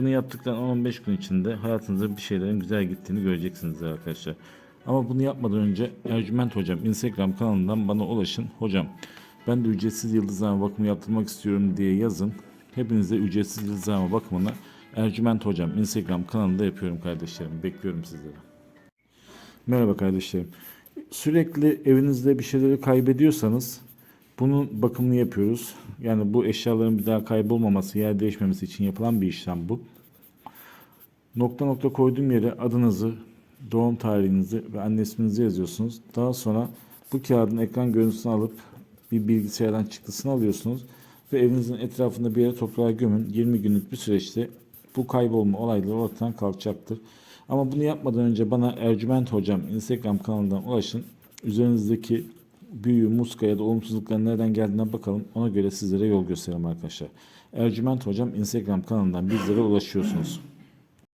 Bunu yaptıktan 10-15 gün içinde hayatınızda bir şeylerin güzel gittiğini göreceksiniz arkadaşlar. Ama bunu yapmadan önce Ercüment Hocam Instagram kanalından bana ulaşın. Hocam ben de ücretsiz yıldızlama bakımı yaptırmak istiyorum diye yazın. Hepinize ücretsiz yıldızlama bakımını Ercüment Hocam Instagram kanalında yapıyorum kardeşlerim. Bekliyorum sizleri. Merhaba kardeşlerim. Sürekli evinizde bir şeyleri kaybediyorsanız bunun bakımını yapıyoruz. Yani bu eşyaların bir daha kaybolmaması, yer değişmemesi için yapılan bir işlem bu. Nokta nokta koyduğum yere adınızı, doğum tarihinizi ve anne isminizi yazıyorsunuz. Daha sonra bu kağıdın ekran görüntüsünü alıp bir bilgisayardan çıktısını alıyorsunuz ve evinizin etrafında bir yere toprağa gömün. 20 günlük bir süreçte bu kaybolma olayları ortadan kalkacaktır. Ama bunu yapmadan önce bana Ercüment Hocam Instagram kanalından ulaşın. Üzerinizdeki büyü, muska ya da olumsuzlukların nereden geldiğine bakalım. Ona göre sizlere yol gösterelim arkadaşlar. Ercüment Hocam Instagram kanalından bizlere ulaşıyorsunuz.